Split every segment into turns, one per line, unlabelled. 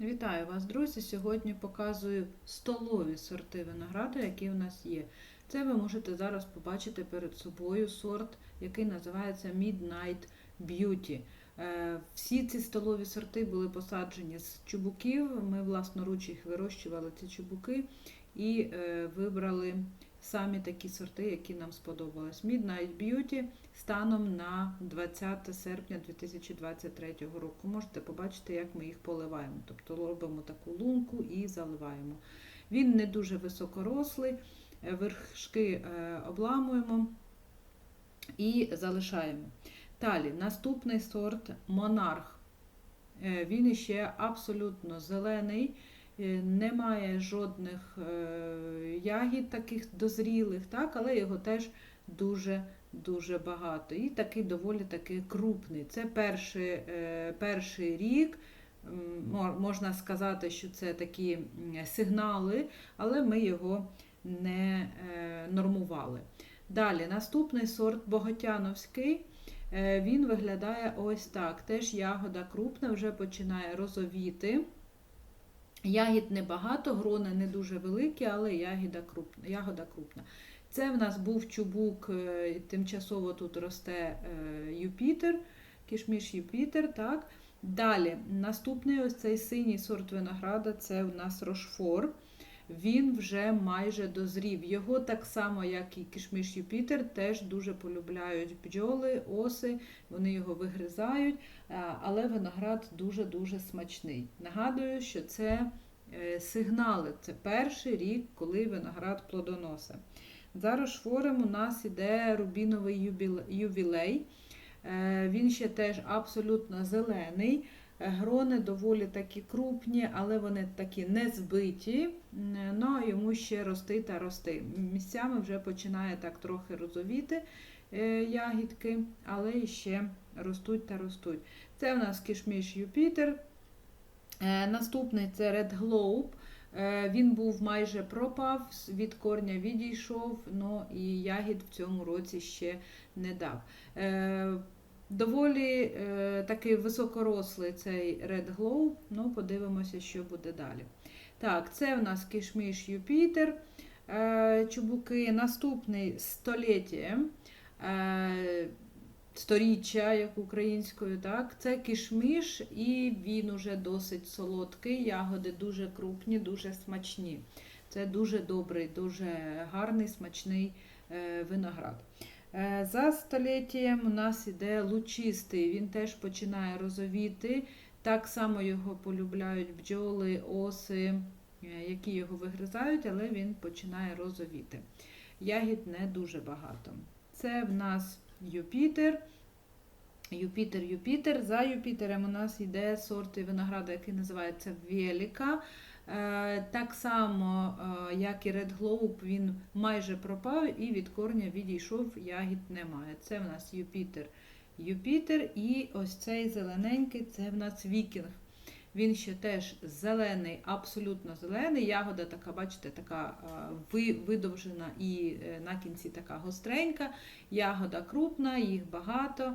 Вітаю вас, друзі! Сьогодні показую столові сорти винограду, які в нас є. Це ви можете зараз побачити перед собою сорт, який називається Midnight Beauty. Е, Всі ці столові сорти були посаджені з чубуків. Ми власноруч їх вирощували, ці чубуки, і е, вибрали самі такі сорти, які нам сподобались. Midnight Beauty станом на 20 серпня 2023 року. Можете побачити, як ми їх поливаємо. Тобто робимо таку лунку і заливаємо. Він не дуже високорослий, е, вершки е, обламуємо і залишаємо. Далі, наступний сорт Монарх. Е, Він іще абсолютно зелений, немає жодних е, ягід таких дозрілих, так, але його теж дуже дуже багато. І такий доволі таки крупний. Це перший, е, перший рік. Можна сказати, що це такі сигнали, але ми його не е, нормували. Далі, наступний сорт Боготяновський. Е, Він виглядає ось так. Теж ягода крупна, вже починає розовіти. Ягід небагато, грони не дуже великі, але ягода крупна. Ягода крупна. Це в нас був чубук, е, тимчасово тут росте е, Юпітер, кішміш Юпітер. так. Далі, наступний ось цей синій сорт винограда це в нас Рошфор. Він вже майже дозрів. Його так само, як і кішміш Юпітер, теж дуже полюбляють бджоли, оси, вони його вигризають, е, але виноград дуже-дуже смачний. Нагадую, що це е, сигнали, це перший рік, коли виноград плодоносить. За Рошфорем у нас іде рубіновий ювілей. Е, Він ще теж абсолютно зелений. Грони доволі такі крупні, але вони такі не збиті. Ну, йому ще рости та рости. Місцями вже починає так трохи розовіти е, ягідки, але ще ростуть та ростуть. Це у нас кішміш Юпітер. Е, Наступний це Red Globe. Е, Він був майже пропав, від корня відійшов, ну і ягід в цьому році ще не дав. Доволі е, такий високорослий цей Red Glow, ну подивимося, що буде далі. Так, це в нас кішміш Юпітер, е, чубуки. Наступний століття, е, сторіччя, як українською, так, це кішміш, і він уже досить солодкий, ягоди дуже крупні, дуже смачні. Це дуже добрий, дуже гарний, смачний е, виноград. Е, За століттям у нас іде лучистий, він теж починає розовіти. Так само його полюбляють бджоли, оси, е, які його вигризають, але він починає розовіти. Ягід не дуже багато. Це в нас Юпітер. Юпітер, Юпітер. За Юпітером у нас йде сорт винограду, який називається Веліка. Е, Так само, е, як і Red Globe, він майже пропав і від корня відійшов, ягід немає. Це в нас Юпітер. Юпітер і ось цей зелененький це в нас Вікінг. Він ще теж зелений, абсолютно зелений. Ягода така, бачите, така е, видовжена і на кінці така гостренька. Ягода крупна, їх багато,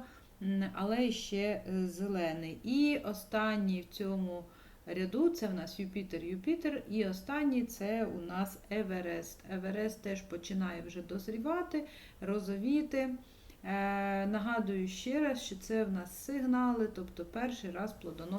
але ще е, зелений. І останній в цьому ряду це в нас Юпітер, Юпітер, і останній це у нас Еверест. Еверест теж починає вже дозрівати, розовіти. Е, нагадую ще раз, що це в нас сигнали, тобто перший раз плодоносить.